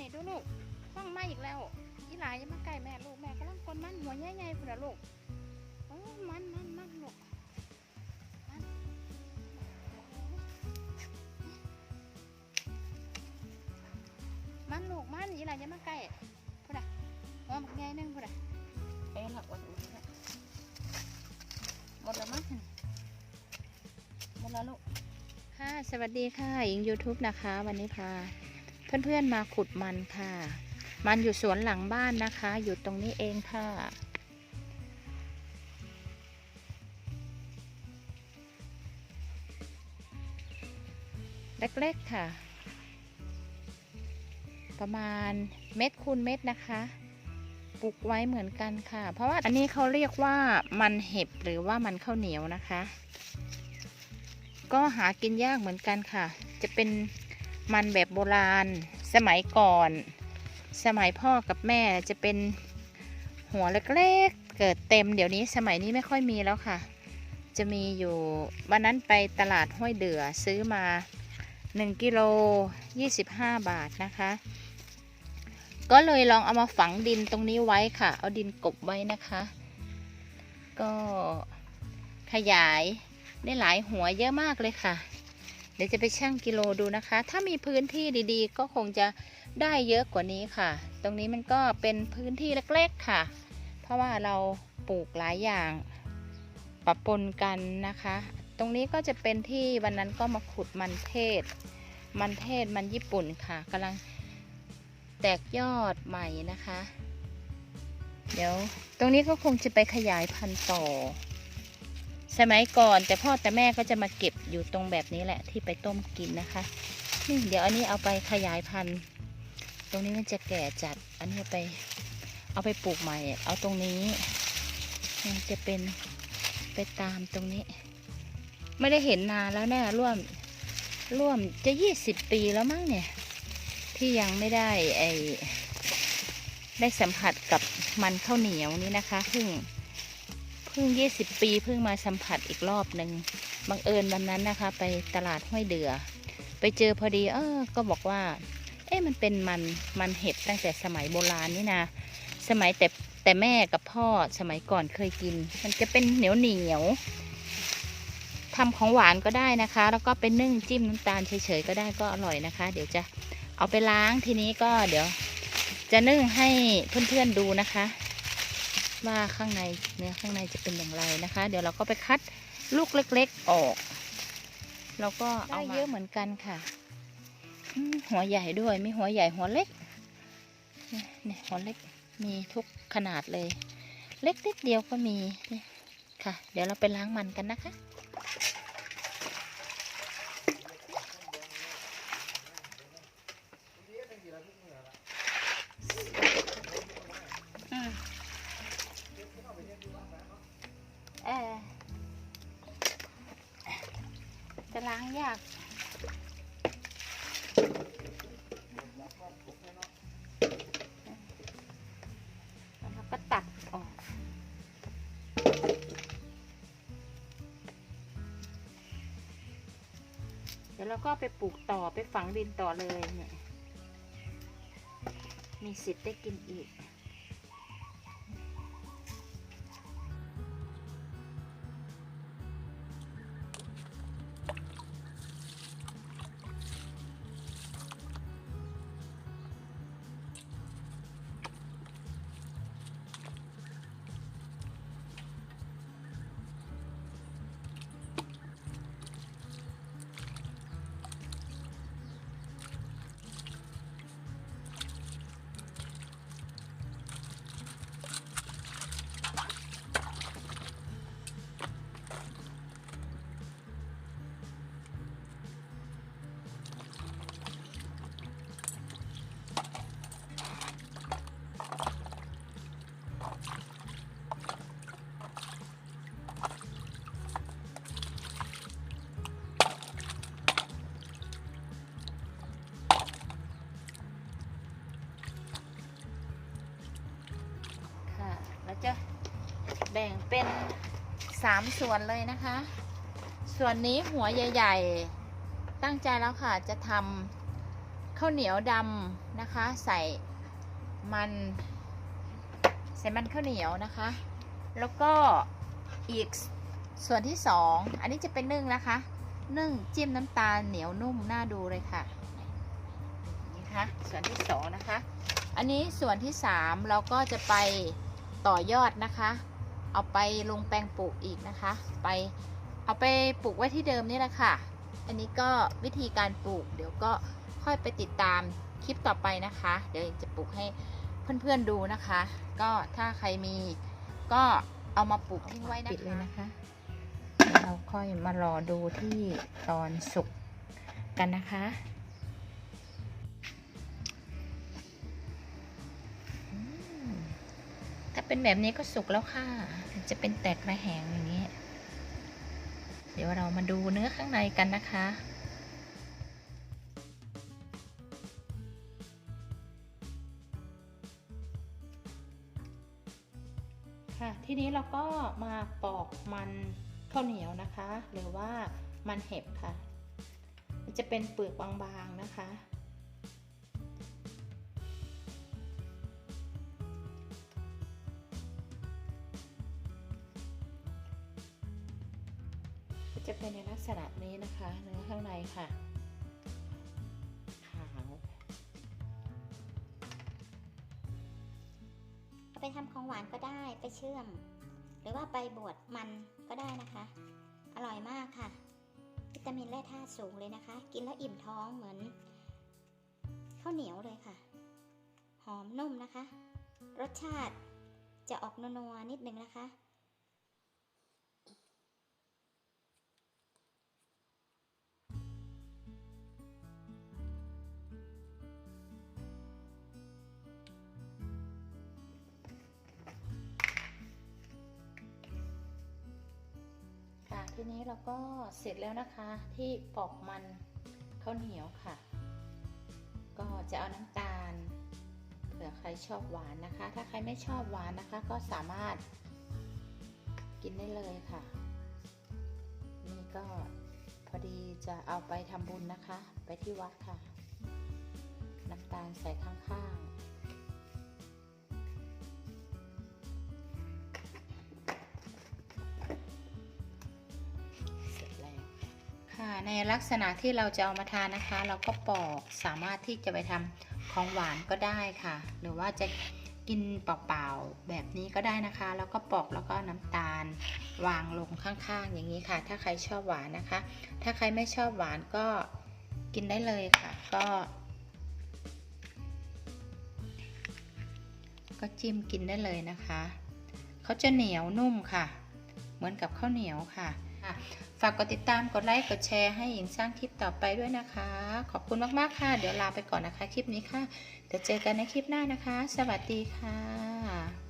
นี่ดูลูกห้องมาอีกแล้ว อีหลายจะมาใกล้แม่ลูกแม่กำลังกนมันหัวใหญ่ๆพุ่นละลูกโอ้มันมันมันลูกมันมันลูกมันอีหลายจะมาใกล้พุ่นละหัวมันใหญ่นึงพุ่นละเอ้ยละวันนี้หมดแล้วมั้งหมดแล้วลูกค่ะสวัสดีค่ะหญิง YouTube นะคะ วันนี้พา เพื่อนๆมาขุดมันค่ะ มันอยู่สวนหลังบ้านนะคะ อยู่ตรงนี้เองค่ะ เล็กๆค่ะ ประมาณเม็ดคูณเม็ดนะคะปลูกไว้เหมือนกันค่ะ เพราะว่าอันนี้เขาเรียกว่ามันเห็บหรือว่ามันข้าวเหนียวนะคะ ก็หากินยากเหมือนกันค่ะ จะเป็น มันแบบโบราณ สมัยก่อน สมัยพ่อกับแม่จะเป็นหัวเล็กๆ เกิดเต็มเดี๋ยวนี้สมัยนี้ไม่ค่อยมีแล้วค่ะ จะมีอยู่วันนั้นไปตลาดห้วยเดือซื้อมา 1กิโล25 บาทนะคะ ก็เลยลองเอามาฝังดินตรงนี้ไว้ค่ะ เอาดินกบไว้นะคะ ก็ขยายได้หลายหัวเยอะมากเลยค่ะ เดี๋ยวจะไปชั่งกิโลดูนะคะ ถ้ามีพื้นที่ดีๆ ก็คงจะได้เยอะกว่านี้ค่ะ ตรงนี้มันก็เป็นพื้นที่เล็กๆค่ะ เพราะว่าเราปลูกหลายอย่างปะปนกันนะคะ ตรงนี้ก็จะเป็นที่วันนั้นก็มาขุดมันเทศ มันเทศมันญี่ปุ่นค่ะกำลังแตกยอดใหม่นะคะ เดี๋ยวตรงนี้ก็คงจะไปขยายพันธุ์ต่อ สมัยก่อนแต่พ่อแต่แม่ก็จะมาเก็บอยู่ตรงแบบนี้แหละที่ไปต้มกินนะคะนี่เดี๋ยวอันนี้เอาไปขยายพันธุ์ ตรงนี้มันจะแก่จัด อันนี้ไป เอาไปปลูกใหม่ เอาตรงนี้มันจะเป็นไปตามตรงนี้ ไม่ได้เห็นนานแล้วแน่ร่วมร่วมจะยี่สิบปีแล้วมั้งเนี่ย ที่ยังไม่ได้ไอได้สัมผัสกับมันข้าวเหนียวนี่นะคะเพิ่ง พิ่งยี่สิบปีเพิ่งมาสัมผัสอีกรอบหนึ่งบังเอิญวันนั้นนะคะ ไปตลาดห้วยเดือ ไปเจอพอดีเออก็บอกว่า เอ๊ะมันเป็นมันมันเห็บตั้งแต่สมัยโบราณนี่นะ สมัยแต่แต่แม่กับพ่อสมัยก่อนเคยกิน มันจะเป็นเหนียวเหนียวทำของหวานก็ได้นะคะ แล้วก็ไปนึ่งจิ้มน้ำตาลเฉยๆก็ได้ก็อร่อยนะคะ เดี๋ยวจะเอาไปล้างทีนี้ก็เดี๋ยว จะนึ่งให้เพื่อนๆดูนะคะ ว่าข้างในเนื้อข้างในจะเป็นอย่างไรนะคะ เดี๋ยวเราก็ไปคัดลูกเล็ก ๆออกแล้วก็เอาเยอะเหมือนกันค่ะหัวใหญ่ด้วยมีหัวใหญ่หัวเล็กเนี่ยหัวเล็กมีทุกขนาดเลย เล็กนิดเดียวก็มีค่ะ เดี๋ยวเราไปล้างมันกันนะคะ ล้างยาก แล้วเราก็ตัดออก เดี๋ยวเราก็ไปปลูกต่อไปฝังดินต่อเลยเนี่ย มีสิทธิ์ได้กินอีก บ่งเป็นสามส่วนเลยนะคะ ส่วนนี้หัวใหญ่ ๆ ตั้งใจแล้วค่ะจะทำข้าวเหนียวดำนะคะ ใส่มัน ใส่มันข้าวเหนียวนะคะ แล้วก็อีกส่วนที่สองอันนี้จะเป็นนึ่งนะคะ นึ่งจิ้มน้ำตาลเหนียวนุ่มน่าดูเลยค่ะนี่ค่ะส่วนที่สองนะคะ อันนี้ส่วนที่สามเราก็จะไปต่อยอดนะคะ เอาไปลงแปลงปลูกอีกนะคะ ไปเอาไปปลูกไว้ที่เดิมนี่แหละค่ะ อันนี้ก็วิธีการปลูก เดี๋ยวก็ค่อยไปติดตามคลิปต่อไปนะคะ เดี๋ยวจะปลูกให้เพื่อนๆดูนะคะ ก็ถ้าใครมีก็เอามาปลูกทิ้งไว้นะคะปิดเลยนะคะ เราค่อยมารอดูที่ตอนสุกกันนะคะ เป็นแบบนี้ก็สุกแล้วค่ะ จะเป็นแตกระแหงอย่างนี้ เดี๋ยวเรามาดูเนื้อข้างในกันนะคะค่ะทีนี้เราก็มาปอกมันข้าวเหนียวนะคะ หรือว่ามันเห็บค่ะ มันจะเป็นเปลือกบางๆนะคะ จะเป็นในลักษณะนี้นะคะ เนื้อข้างในค่ะ ขาวเอาไปทำของหวานก็ได้ไปเชื่อม หรือว่าไปบวชมันก็ได้นะคะ อร่อยมากค่ะ วิตามินแร่ธาตุสูงเลยนะคะ กินแล้วอิ่มท้องเหมือนข้าวเหนียวเลยค่ะ หอมนุ่มนะคะ รสชาติจะออกนัวๆนิดนึงนะคะ ทีนี้เราก็เสร็จแล้วนะคะที่ปอกมันข้าวเหนียวค่ะ ก็จะเอาน้ำตาลเผื่อใครชอบหวานนะคะ ถ้าใครไม่ชอบหวานนะคะ ก็สามารถกินได้เลยค่ะ นี่ก็พอดีจะเอาไปทำบุญนะคะ ไปที่วัดค่ะ น้ำตาลใส่ข้างๆ ในลักษณะที่เราจะเอามาทานนะคะ เราก็ปอกสามารถที่จะไปทำของหวานก็ได้ค่ะ หรือว่าจะกินเปล่าๆแบบนี้ก็ได้นะคะ แล้วก็ปอกแล้วก็น้ำตาลวางลงข้างๆ อย่างนี้ค่ะ ถ้าใครชอบหวานนะคะ ถ้าใครไม่ชอบหวานก็กินได้เลยค่ะ ก็ ก็จิ้มกินได้เลยนะคะเขาจะเหนียวนุ่มค่ะ เหมือนกับข้าวเหนียวค่ะ ค่ะ ฝากกดติดตามกดไลค์กดแชร์ให้หญิงสร้างคลิปต่อไปด้วยนะคะ ขอบคุณมากๆค่ะ เดี๋ยวลาไปก่อนนะคะ คลิปนี้ค่ะเดี๋ยวเจอกันในคลิปหน้านะคะ สวัสดีค่ะ